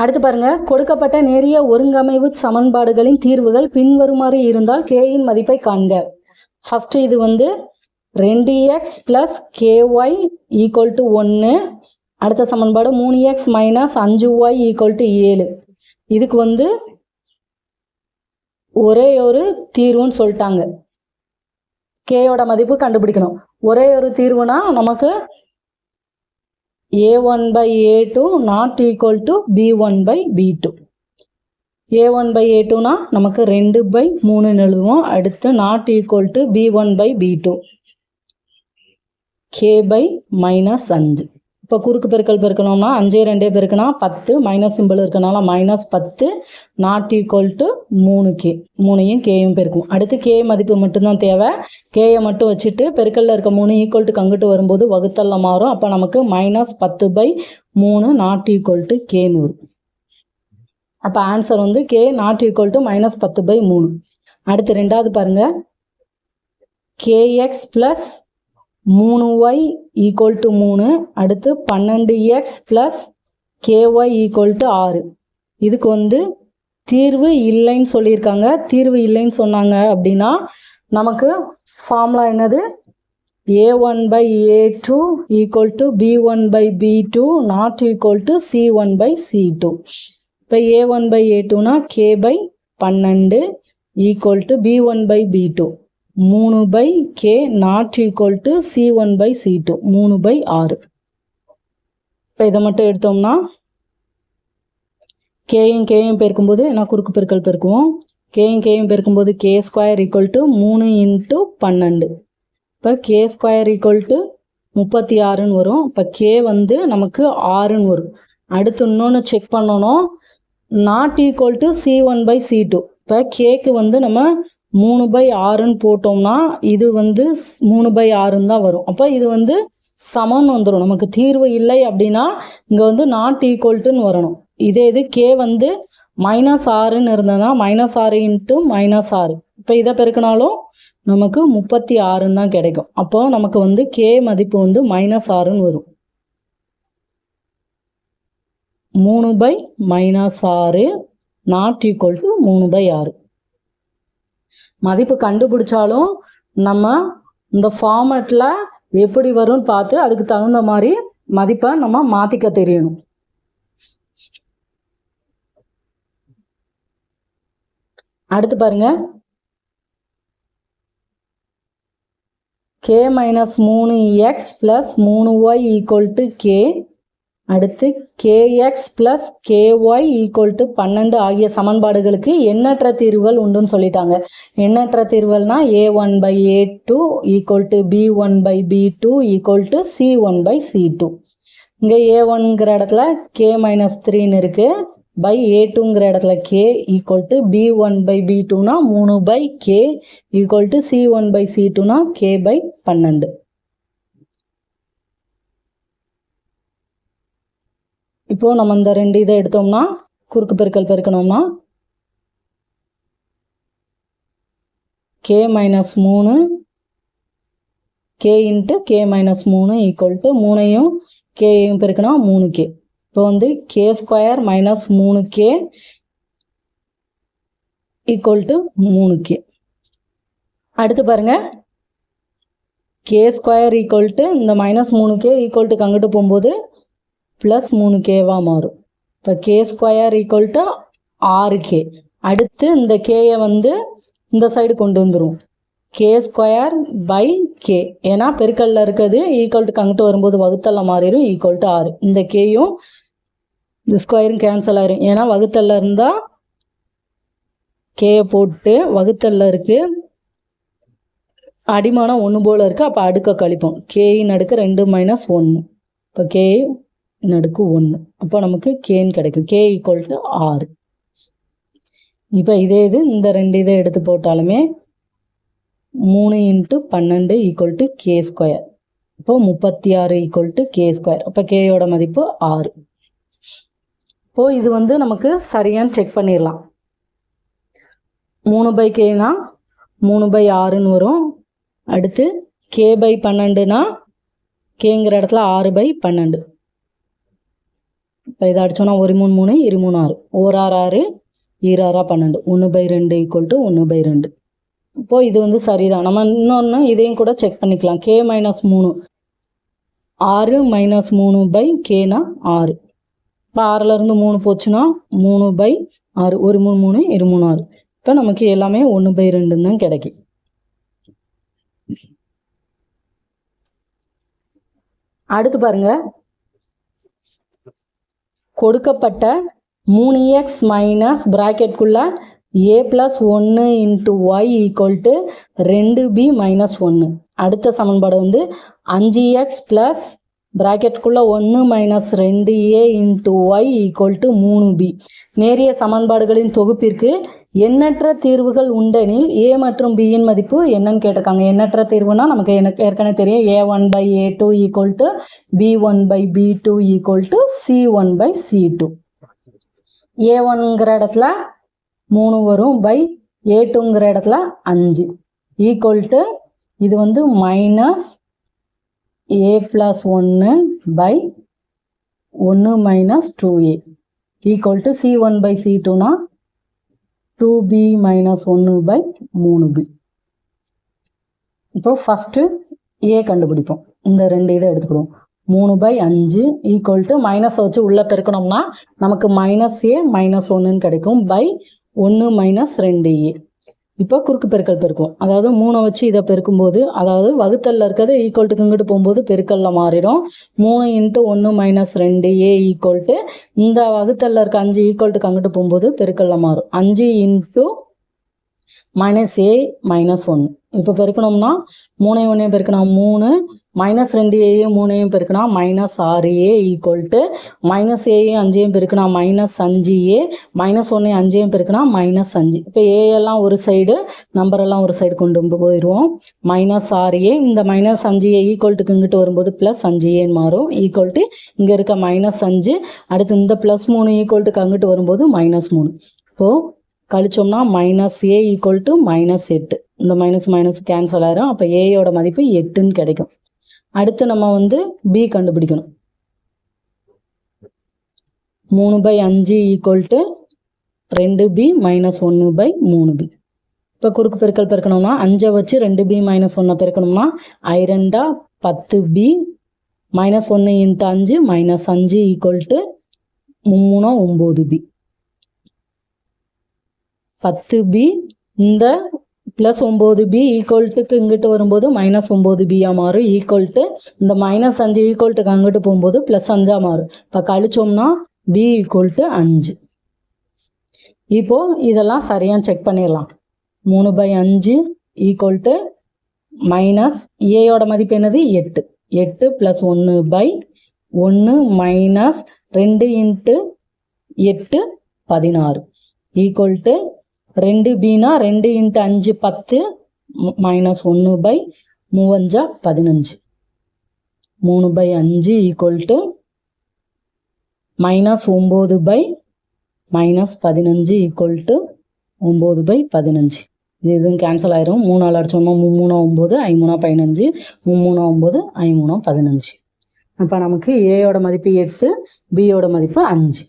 அடுத்து பாருங்க. கொடுக்கப்பட்ட நேரிய ஒருங்கமைவு சமன்பாடுகளின் தீர்வுகள் பின்வருமாறு இருந்தால் கேயின் மதிப்பை காண்க. ஃபர்ஸ்ட் இது வந்து ரெண்டு X plus K Y equal to ஒன்று அடுத்த சமன்பாடு மூணு எக்ஸ் மைனஸ் அஞ்சு ஒய் ஈக்குவல் டு ஏழு. இதுக்கு வந்து ஒரே ஒரு தீர்வுன்னு சொல்லிட்டாங்க. கேயோட மதிப்பு கண்டுபிடிக்கணும். ஒரே ஒரு தீர்வுனா நமக்கு A one by A two not equal to B one by B two A one by A டூனா நமக்கு ரெண்டு பை மூணுன்னு எழுதுவோம். அடுத்து not equal to B one by B two K by minus அஞ்சு. இப்போ குறுக்கு பெருக்கல் பெருக்கணும்னா அஞ்சே ரெண்டே பெருக்கினா பத்து மைனஸ் சிம்பிள் இருக்கனால மைனஸ் பத்து நாட் ஈக்குவல் டு மூணு கே மூணையும் கேயும் பெருக்கும் அடுத்து கே மதிப்பு மட்டும்தான் தேவை. கேயை மட்டும் வச்சுட்டு பெருக்கல்ல இருக்க மூணு ஈக்குவல் டு கங்கிட்டு வரும்போது வகுத்தல்ல மாறும். அப்போ நமக்கு மைனஸ் பத்து பை மூணு நாட் ஈக்குவல் டு கேன்னு வரும் அப்போ ஆன்சர் வந்து K not equal to minus பத்து பை மூணு. அடுத்து ரெண்டாவது பாருங்க. கேஎக்ஸ் ப்ளஸ் மூணு ஒய் ஈக்குவல் டு மூணு அடுத்து பன்னெண்டு X plus K Y equal to ஆறு. இதுக்கு வந்து தீர்வு இல்லைன்னு சொல்லியிருக்காங்க. தீர்வு இல்லைன்னு சொன்னாங்க அப்படின்னா நமக்கு ஃபார்முலா என்னது? A one by A two equal to B one by B two not equal to C one by C two இப்போ ஏ ஒன் பை ஏ டூனா கே பை பன்னெண்டு equal to B one by B two மூணு by K not equal to C one by C two மூணு by ஆறு. இப்போ இதை மட்டும் எடுத்தோம்னா கேயும் கேயும் பெருக்கும்போது ஏன்னா குறுக்கு பெருக்கல் பெருக்குவோம்? கேயும் கேயும் பெருக்கும்போது கே ஸ்கொயர் ஈக்குவல் டு மூணு இன்ட்டு பன்னெண்டு. இப்போ கே ஸ்கொயர் ஈக்குவல் டு முப்பத்தி ஆறுன்னு வரும். இப்போ கே வந்து நமக்கு ஆறுன்னு வரும். அடுத்து இன்னொன்று செக் பண்ணணும். Not equal to C one by C two இப்போ கேக்கு வந்து நம்ம மூணு பை ஆறுன்னு போட்டோம்னா இது வந்து மூணு பை ஆறுன்னு தான் வரும். அப்போ இது வந்து சமம்னு வந்துடும் நமக்கு தீர்வு இல்லை அப்படின்னா இங்கே வந்து நாட் ஈக்குவல்ட்டுன்னு வரணும். இதே இது கே வந்து மைனஸ் ஆறுன்னு இருந்ததுன்னா மைனஸ் ஆறு இன்ட்டு மைனஸ் ஆறு. இப்போ இதை பெருக்கினாலும் நமக்கு முப்பத்தி ஆறுன்னு தான் கிடைக்கும். அப்போ நமக்கு வந்து கே மதிப்பு வந்து மைனஸ் ஆறுன்னு வரும். மூணு பை மைனஸ் ஆறு நாட் ஈக்குவல் டு மூணு பை ஆறு. மதிப்பு கண்டுபிடிச்சாலும் நம்ம இந்த ஃபார்மேட்டில் எப்படி வரும்னு பார்த்து அதுக்கு தகுந்த மாதிரி மதிப்பை நம்ம மாற்றிக்க தெரியணும். அடுத்து பாருங்க. கே மைனஸ் மூணு எக்ஸ் ப்ளஸ் மூணு ஒய் ஈக்குவல் டு கே அடுத்து K X plus K Y equal to பன்னெண்டு ஆகிய சமன்பாடுகளுக்கு எண்ணற்ற தீர்வுகள் உண்டுன்னு சொல்லிட்டாங்க. எண்ணற்ற தீர்வுகள்னா A one by A two equal to B one by B two equal to C one by C two இங்கே ஏ ஒன்ங்கிற இடத்துல கே மைனஸ் த்ரீன்னு இருக்குது பை ஏ டூங்கிற இடத்துல K equal to B one by B டூனா மூணு by K equal to C one by C டூனா கே பை பன்னெண்டு. இப்போ நம்ம இந்த ரெண்டு இதை எடுத்தோம்னா குறுக்கு பெருக்கல் பெருக்கணும்னா கே மைனஸ் மூணு கே இன்ட்டு கே மைனஸ் மூணு ஈக்குவல் டு மூணையும் கேயும் பெருக்கினா மூணு கே இப்போ வந்து கே ஸ்கொயர் மைனஸ் மூணு கே ஈக்குவல் டு மூணு கே அடுத்து பாருங்கள் கே ஸ்கொயர் ஈக்குவல் டு இந்த மைனஸ் மூணு கே ஈக்குவல் டு அங்கிட்டு போகும்போது ப்ளஸ் மூணு கேவாக மாறும். இப்போ கே ஸ்கொயர் ஈக்குவல் டு ஆறு கே அடுத்து இந்த கேயை வந்து இந்த சைடு கொண்டு வந்துடும் கே ஸ்கொயர் பை கே ஏன்னா பெருக்கல்ல இருக்கிறது ஈக்குவல் டு கங்கிட்டு வரும்போது வகுத்தல்ல மாறிடும் ஈக்குவல் டு ஆறு இந்த கேயும் இந்த ஸ்கொயரும் கேன்சல் ஆயிரும். ஏன்னா வகுத்தல்ல இருந்தால் கேயை போட்டு வகுத்தல்ல இருக்கு. அடிமானம் ஒன்று போல் இருக்குது அப்போ அடுக்க கழிப்போம். கேயின் அடுக்கு ரெண்டு மைனஸ் ஒன்று இப்போ கே நடுக்கு ஒன்று அப்போ நமக்கு கேன்னு கிடைக்கும். கே ஈக்குவல் டு ஆறு இப்போ இதே இது இந்த ரெண்டு இதை எடுத்து போட்டாலுமே மூணு இன்ட்டு பன்னெண்டு ஈக்குவல் டு கே ஸ்கொயர் இப்போ முப்பத்தி ஆறு ஈக்குவல் டு கே ஸ்கொயர் அப்போ கேயோட மதிப்பு ஆறு. இப்போ இது வந்து நமக்கு சரியான்னு செக் பண்ணிடலாம். மூணு பை கேனா மூணு பை ஆறுன்னு வரும். அடுத்து கே பை பன்னெண்டுனா கேங்கிற இடத்துல ஆறு பை பன்னெண்டு. இப்போ இதை அடித்தோன்னா ஒரு மூணு மூணு இரு மூணு ஆறு. ஓர் ஆறு ஆறு ஈராறா பன்னெண்டு. ஒன்று பை ரெண்டு ஈக்குவல் டு ஒன்று பை ரெண்டு. இப்போ இது வந்து சரிதான். நம்ம இன்னொன்று இதையும் கூட செக் பண்ணிக்கலாம். கே மைனஸ் மூணு. ஆறு மைனஸ் மூணு பை கேனா ஆறு. இப்போ ஆறுலேருந்து மூணு போச்சுன்னா மூணு பை ஆறு. ஒரு மூணு மூணு இரு மூணு ஆறு. இப்போ நமக்கு எல்லாமே ஒன்று பை ரெண்டுன்னு தான் கிடைக்கும். அடுத்து பாருங்க. கொடுக்கப்பட்ட மூணு எக்ஸ் மைனஸ் ப்ராக்கெட்குள்ளே ஏ ப்ளஸ் ஒன்று இன்ட்டு ஒய் ஈக்குவல் டு ரெண்டு பி மைனஸ் ஒன்று அடுத்த சமன்பாடு வந்து அஞ்சு எக்ஸ் ப்ளஸ் ப்ராக்கெட்டுக்குள்ளே ஒன்று மைனஸ் ரெண்டு A into Y equal to மூணு பி நேரிய சமன்பாடுகளின் தொகுப்பிற்கு எண்ணற்ற தீர்வுகள் உண்டெனில் ஏ மற்றும் பியின் மதிப்பு என்னன்னு கேட்டிருக்காங்க. எண்ணற்ற தீர்வுனா நமக்கு எனக்கு ஏற்கனவே தெரியும். A one by A two equal to B one by B two equal to C one by C two ஏ ஒன்ங்கிற இடத்துல மூணு வரும் பை ஏ டூங்கிற இடத்துல அஞ்சு. ஈக்குவல் டு இது வந்து மைனஸ் ஏ ப்ளஸ் ஒன்று பை ஒன்று minus two A equal to C one by C டூனா டூ பி மைனஸ் ஒன்று பை மூணு பி இப்போ ஃபஸ்ட்டு ஏ கண்டுபிடிப்போம். இந்த ரெண்டு இதை எடுத்துக்கிடுவோம். மூணு பை அஞ்சு ஈக்குவல் டு மைனஸை வச்சு உள்ளே பெருக்கணும்னா நமக்கு மைனஸ் ஏ மைனஸ் ஒன்றுன்னு கிடைக்கும் பை ஒன்று மைனஸ் ரெண்டு ஏ இப்போ குறுக்கு பெருக்கல் பெருக்கும் அதாவது மூணை வச்சு இதை பெருக்கும்போது அதாவது வகுத்தல்ல இருக்கிறது ஈக்குவல் டு இங்கிட்டு போகும்போது பெருக்கல்ல மாறிடும். மூணு இன்ட்டு ஒன்று மைனஸ் ரெண்டு ஏ ஈக்குவல் டு இந்த வகுத்தல்ல இருக்க அஞ்சு ஈக்குவல் டு அங்கிட்டு போகும்போது பெருக்கல்ல மாறும். அஞ்சு இன்ட்டு மைனஸ் ஏ மைனஸ் ஒன்று இப்போ பெருக்கணும்னா மூணையும் ஒன்றையும் பெருக்கணும் மூணு மைனஸ் ரெண்டு ஏயும் மூணையும் பெருக்கினா மைனஸ் ஆறு ஏ ஈக்குவல் டு மைனஸ் ஏயும் அஞ்சையும் பெருக்கினா மைனஸ் அஞ்சு ஏ மைனஸ் ஒன்றையும் அஞ்சையும் பெருக்கினா மைனஸ் அஞ்சு. இப்போ ஏ எல்லாம் ஒரு சைடு நம்பர் எல்லாம் ஒரு சைடு கொண்டு போயிடுவோம். மைனஸ் ஆறு ஏ இந்த மைனஸ் அஞ்சு ஏ ஈக்குவல் டுக்கு இங்கிட்டு வரும்போது ப்ளஸ் அஞ்சு ஏன்னு மாறும். ஈக்குவல் டு இங்கே இருக்க மைனஸ் அஞ்சு அடுத்து இந்த ப்ளஸ் மூணு ஈக்குவல் டுக்கு அங்கிட்டு வரும்போது மைனஸ் மூணு. இப்போது கழிச்சோம்னா minus A equal to minus எட்டு. இந்த மைனஸ் மைனஸ் கேன்சல் ஆயிரும். அப்போ ஏயோட மதிப்பு எட்டுன்னு கிடைக்கும். அடுத்து நம்ம வந்து பி கண்டுபிடிக்கணும். மூணு பை அஞ்சு ஈக்குவல் டு ரெண்டு பி மைனஸ் ஒன்று பை மூணு பி இப்போ குறுக்கு பெருக்கல் பெருக்கணும்னா அஞ்சை வச்சு ரெண்டு பி மைனஸ் ஒன்றை பெருக்கணும்னா ஐ பத்து பி மைனஸ் ஒன்று இன்ட்டு அஞ்சு மைனஸ் அஞ்சு ஈக்குவல் டு மூணா ஒம்பது பி பத்து பி இந்த ப்ளஸ் ஒம்பது பி ஈக்குவல்ட்டுக்கு இங்கிட்டு வரும்போது மைனஸ் ஒம்பது பியாக மாறும். ஈக்குவல்ட்டு இந்த மைனஸ் அஞ்சு ஈக்குவல்ட்டுக்கு அங்கிட்டு போகும்போது ப்ளஸ் அஞ்சாக மாறும். இப்போ கழிச்சோம்னா பி ஈக்குவல்ட்டு அஞ்சு. இப்போ இதெல்லாம் சரியாக செக் பண்ணிடலாம். மூணு பை அஞ்சு ஈக்குவல்ட்டு மைனஸ் ஏயோட மதிப்பு என்னது? எட்டு. எட்டு ப்ளஸ் ஒன்று பை ஒன்று மைனஸ் ரெண்டு இன்ட்டு எட்டு பதினாறு. ஈக்குவல் டு ரெண்டு பினா ரெண்டு இன்ட்டு அஞ்சு பத்து மைனஸ் ஒன்று பை மூவஞ்சா பதினஞ்சு. மூணு பை அஞ்சு ஈக்குவல் டு மைனஸ் ஒம்பது பை மைனஸ் பதினஞ்சு ஈக்குவல் டு ஒம்பது பை பதினஞ்சு. இது எதுவும் கேன்சல் ஆயிரும். மூணால் அடிச்சோம்னா மூணா ஒம்பது ஐமூணா பதினஞ்சு. மூணா ஒம்பது ஐமூணா பதினஞ்சு. அப்போ நமக்கு ஏயோட மதிப்பு எட்டு பியோட மதிப்பு அஞ்சு.